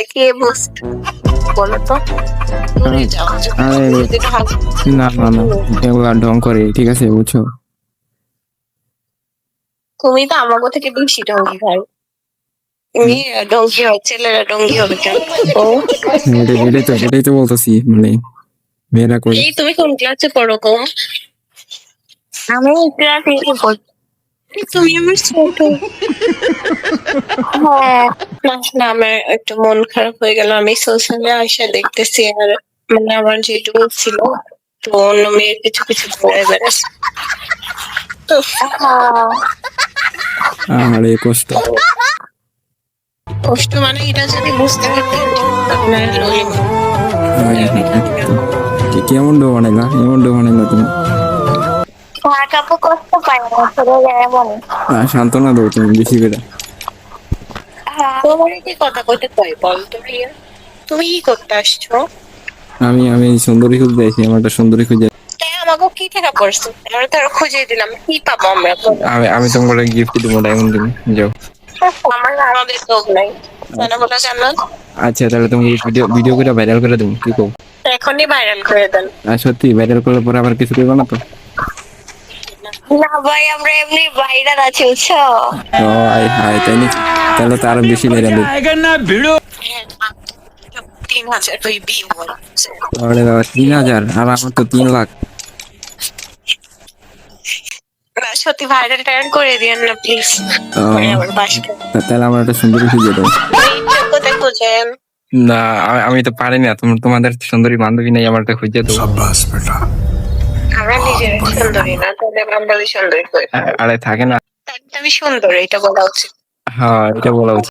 করে কে বুঝ বলো তো দূরে যাও আরে না না না এগুলা ঢং করে ঠিক আছে বুঝছ? তুমি তো আমাকে থেকে বেশি ডঙ্গি ভাই। হয় ছেলেরা ডঙ্গি হবে কেন? ও? এটাই তো এটাই তো বলতেছি মানে মেয়েরা করে এই তুমি কোন ক্লাসে পড়ো গো? আমি ক্লাস এইটে পড়ি তুমি আমার ছোট। না না আমার একটু মন খারাপ হয়ে গেল। আমি সোশ্যালে আসে দেখতেছি আর মানে আমার যেটুকু ছিল তো অন্য মেয়ের কিছু কিছু বেড়াচ্ছে। আরে কষ্ট। কষ্ট মানে এটা যদি বুঝতে পারতেন আপনার কেমন ডো বানাইলা? এমন ডো বানাইলা তুমি? কষ্ট পায় না ছেড়ে যায় এমন সান্ত্বনা দাও তুমি বেশি করে। তোমার কি কথা কইতে কই বল তুমি তুমি কি করতে আসছো? আমি আমি সুন্দরী খুঁজতে আইছি আমার একটা সুন্দরী খুঁজে তাই আমাকে কি টাকা পড়ছো আমরা তো খুঁজে দিলাম কি পাবো আমরা? আমি আমি তোমাকে গিফট দেবো ডায়মন্ড দিবো যাও। আমার আমাদের নাই। আচ্ছা তাহলে তুমি ভিডিও ভিডিও করে ভাইরাল করে দেবো কি কো এখনই ভাইরাল করে দেন। আর সত্যি ভাইরাল করলে পরে আবার কিছু করব না তো? না ভাই আমরা এমনি বাইরে আছি বুঝছ? ও হাই তাই নাকি? তাহলে তো আরও বেশি ভাইরাল তিন হাজার ওই বি বল তাহলে বাবা তিন হাজার আর আমার তো তিন লাখ। সত্যি ভাইরাল টাইরাল করে দিয়েন না প্লিজ তাহলে আমার একটা সুন্দরী খুঁজে দাও এই খুঁজেন না আমি- আমি তো পারি না তোমাদের সুন্দরী বান্ধবী নেই আমার একটা খুঁজে দাও আমরা নিজের সুন্দরী না তাহলে বাঙালি সুন্দরী আরে থাকে না। সুন্দর এটা বলা উচিত। হ্যাঁ এটা বলা উচিত।